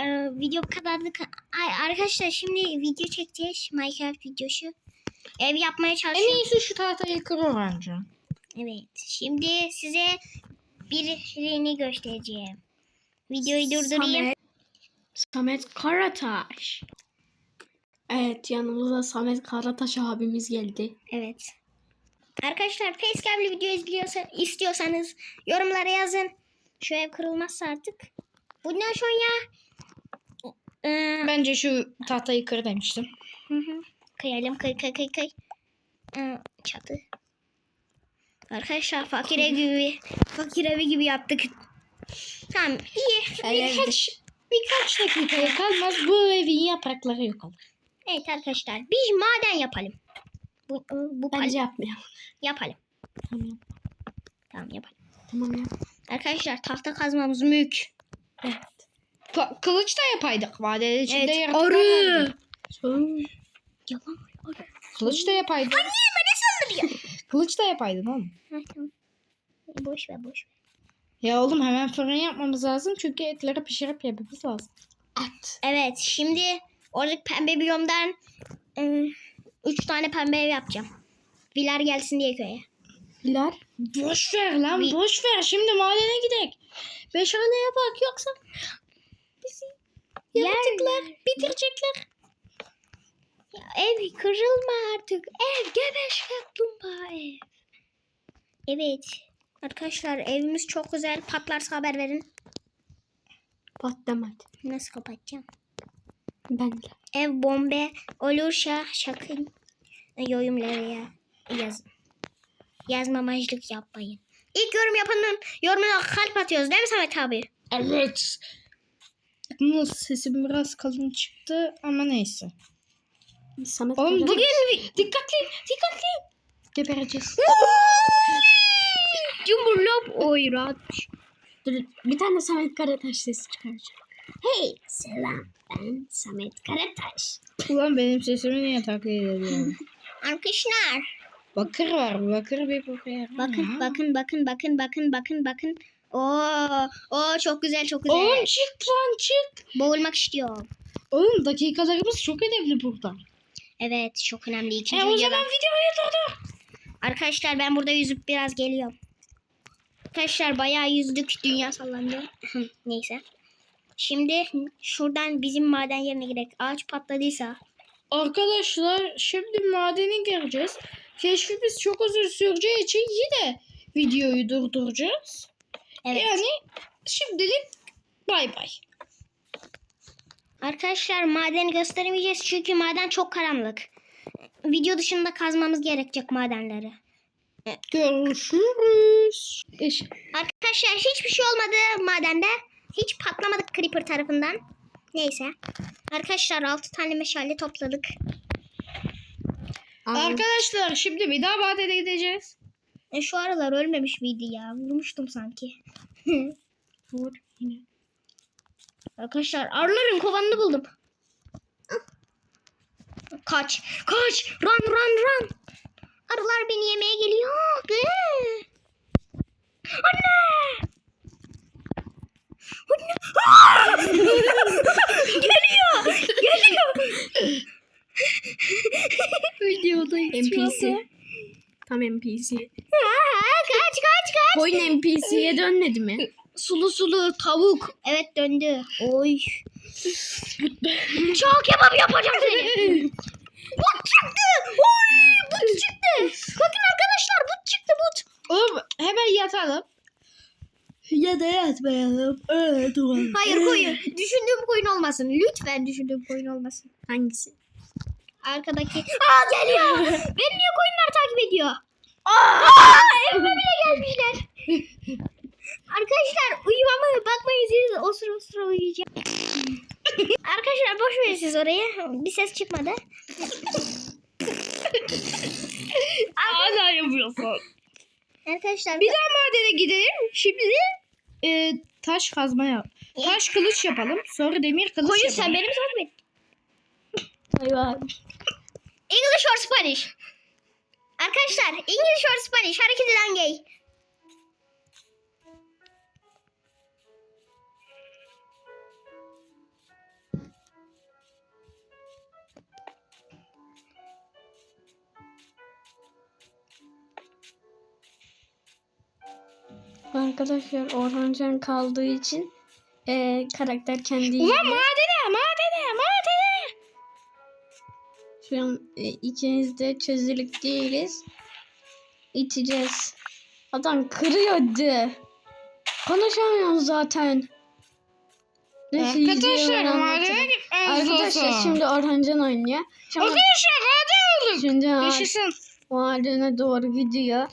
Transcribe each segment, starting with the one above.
Ee, video bu kadardı. Ay, arkadaşlar şimdi video çekeceğiz. Minecraft videosu. Ev yapmaya En çalışıyorum. iyisi şu tahtayı kırıyor bence. Evet. Şimdi size birini göstereceğim. Videoyu durdurayım. Samet, Samet Karataş. Evet yanımıza Samet Karataş abimiz geldi. Evet. Arkadaşlar facecam'li video izliyorsa, istiyorsanız yorumlara yazın. Şu ev kırılmazsa artık. Bundan sonra Ee, Bence şu tahtayı kır demiştim. Hı hı. Kıyalım kıy kıy kıy kıy. Ee, çatı. Arkadaşlar fakir ev gibi fakir evi gibi yaptık. Tamam iyi. Birkaç, birkaç dakikaya kalmaz bu evin yaprakları yok olur. Evet arkadaşlar biz maden yapalım. Bu, bu Bence yapmayalım. yapalım. Tamam. Tamam yapalım. Tamam ya. Arkadaşlar tahta kazmamız mülk. Evet. Kılıç da yapaydık. Madenin içinde Evet, yaratıklar arı. vardı. Son. Yalan arı. Kılıç da yapaydın. Anne beni sandırıyor. Kılıç da yapaydın oğlum. Tamam. Boş ver boş ver. Ya oğlum hemen fırın yapmamız lazım çünkü etleri pişirip yememiz lazım. At. Evet şimdi oradaki pembe biyomdan ıı, üç tane pembe ev yapacağım. Viler gelsin diye köye. Bilal. Boş ver lan Bir- boş ver. Şimdi madene gidelim. Beş hale yapak yoksa bizi yaratıklar bitirecekler. Ya ev kırılma artık. Ev gebeş kaplumbağa ev. Evet. Arkadaşlar evimiz çok güzel. Patlarsa haber verin. Patlamadı. Nasıl kapatacağım? Ben de. Ev bombe olursa sakın yorumlara yazın. Yazmamacılık yapmayın. İlk yorum yapanın yorumuna kalp atıyoruz değil mi Samet abi? Evet. Yalnız sesim biraz kalın çıktı ama neyse. Samet Oğlum bugün dikkatli dikkatli. Gebereceğiz. Cumhurlop oyrat. Dur, bir tane Samet Karataş sesi çıkaracağım. Hey selam ben Samet Karataş. Ulan benim sesimi niye taklit ediyorsun? Arkadaşlar. bakır var. Bakır bir buraya. Bakın bakın bakın bakın bakın bakın bakın. Oo, oo çok güzel çok güzel. Oğlum çık lan çık. Boğulmak istiyorum. Oğlum dakikalarımız çok önemli burada. Evet çok önemli E ikinci o videoda. zaman videoyu durdur. Arkadaşlar ben burada yüzüp biraz geliyorum. Arkadaşlar bayağı yüzdük. Dünya sallandı. Neyse. Şimdi şuradan bizim maden yerine gidelim. Ağaç patladıysa. Arkadaşlar şimdi madene gireceğiz. Keşfimiz çok uzun süreceği için yine videoyu durduracağız. Evet. Yani şimdilik bay bay. Arkadaşlar madeni gösteremeyeceğiz çünkü maden çok karanlık. Video dışında kazmamız gerekecek madenleri. Görüşürüz. Arkadaşlar hiçbir şey olmadı madende. Hiç patlamadık Creeper tarafından. Neyse. Arkadaşlar 6 tane meşale topladık. Arkadaşlar şimdi bir daha madene gideceğiz. E, şu aralar ölmemiş miydi ya? Vurmuştum sanki. Vur yine. Arkadaşlar arıların kovanını buldum. Kaç. Kaç. Run run run. Arılar beni yemeye geliyor. Anne. Anne. Geliyor. Geliyor. Videodayız şu NPC. Tam NPC. Aa, kaç kaç kaç. Koyun NPC'ye dönmedi mi? Sulu sulu tavuk. Evet döndü. Oy. Çok kebap yapacağım seni. but çıktı. Oy but çıktı. Bakın arkadaşlar but çıktı but. Oğlum hemen yatalım. Ya da yatmayalım. Öyle. Hayır koyun. Düşündüğüm koyun olmasın. Lütfen düşündüğüm koyun olmasın. Hangisi? Arkadaki. Aa geliyor. Beni niye koyunlar takip ediyor? Aa, evime bile gelmişler. Arkadaşlar uyumama bakmayın siz osur osur uyuyacağım. Arkadaşlar boş verin siz orayı. Bir ses çıkmadı. Hala yapıyorsun. Arkadaşlar Bir daha madene gidelim. Şimdi e, taş kazma yap. Taş kılıç yapalım. Sonra demir kılıç koyun yapalım. sen beni mi takip et? Bay bay. English or Spanish? Arkadaşlar English or Spanish hareket eden gay. Arkadaşlar Orhancan kaldığı için e, karakter kendi Ulan madene madene madene. Şu an e, ikimiz de çözülük değiliz. İçeceğiz. Adam kırıyordu. Konuşamıyorum zaten. Neyse, Arkadaşlar videoyu madene anlatırım. gitmemiz Arkadaşlar lazım. şimdi Orhancan oynuyor. Şimdi, Arkadaşlar hadi olduk. şimdi Yaşasın. madene doğru gidiyor.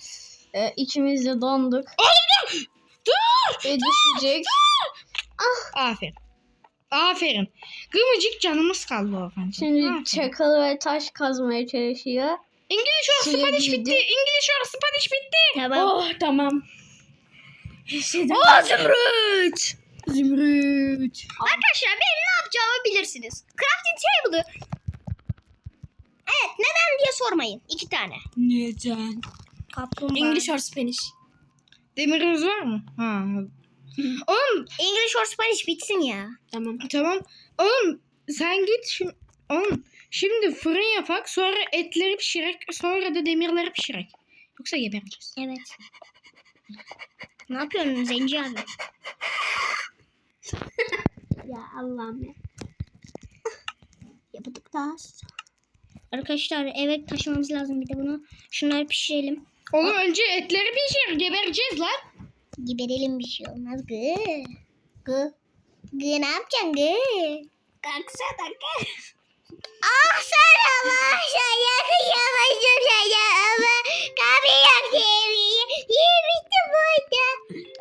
E, ikimiz de donduk. Dur. Ve düşecek. Aferin. Aferin. Gımıcık canımız kaldı Orhan'cığım. Şimdi Aferin. çakıl ve taş kazmaya çalışıyor. İngiliz or Suya Spanish bitti. İngiliz or Spanish bitti. Tamam. Oh tamam. Oh Zümrüt. Zümrüt. Arkadaşlar benim ne yapacağımı bilirsiniz. Crafting table'ı Evet neden diye sormayın. İki tane. Neden? Kaplumbağa. English or Spanish? Demirimiz var mı? Ha. Oğlum English or Spanish bitsin ya. Tamam. tamam. Oğlum sen git şimdi. Oğlum şimdi fırın yapak sonra etleri pişirek sonra da demirleri pişirek. Yoksa gebereceğiz. Evet. Ne yapıyorsun Zenci abi? Ya Allah'ım ya. Yapıdık daha. Arkadaşlar eve taşımamız lazım bir de bunu. Şunları pişirelim. Oğlum önce etleri pişir gebereceğiz lan. Giberelim bir şey olmaz. Gı. Gı. Gı ne yapacaksın gı? Kalksana gel. Ah sana başa yakışamadım sana ama kapıyorum seni. Yemiştim burada.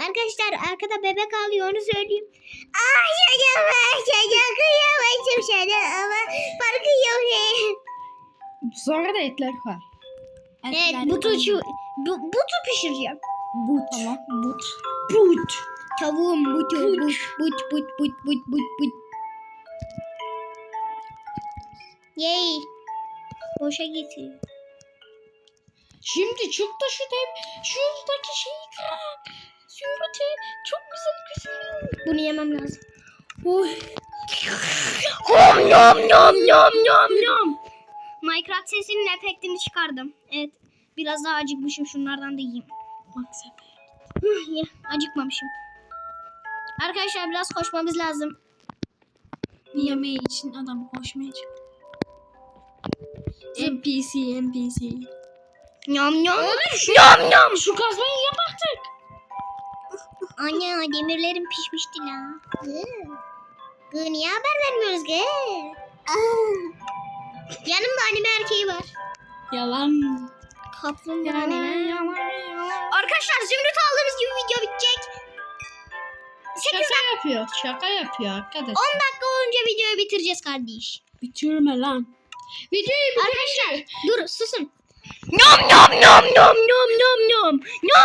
Arkadaşlar arkada bebek ağlıyor onu söyleyeyim. Ah sana başa yakışamadım sana ama farkı yok. Sonra da etler var. Evet butu, şu- bu, butu pişireceğim. But. Tamam. But. But. Tavuğun butu. But but but but but but but. Yay. Boşa gitti. Şimdi çık da şu dem şuradaki şeyi kırak. Zümrüt'ü çok güzel güzel. Bunu yemem lazım. Oy. Hom nom nom nom nom nom. Minecraft sesinin efektini çıkardım. Evet. Biraz daha acıkmışım. Şunlardan da yiyeyim. Bak sefer. Hıh, ya, acıkmamışım. Arkadaşlar biraz koşmamız lazım. Yemeği için adam koşmaya çıktı. NPC, NPC. Nom nom. Nom nom. Şu kazmayı yap artık. Anne demirlerim pişmişti la. Gı. Gı niye haber vermiyoruz gı? Yanımda anime erkeği var. Yalan. Kaplumbağa. Yani ne Arkadaşlar zümrüt aldığımız gibi video bitecek. 8 Şaka yapıyor. Şaka yapıyor arkadaş. 10 dakika olunca videoyu bitireceğiz kardeş. Bitirme lan. Videoyu Arkadaşlar dur susun. Nom nom nom nom nom nom. Nom.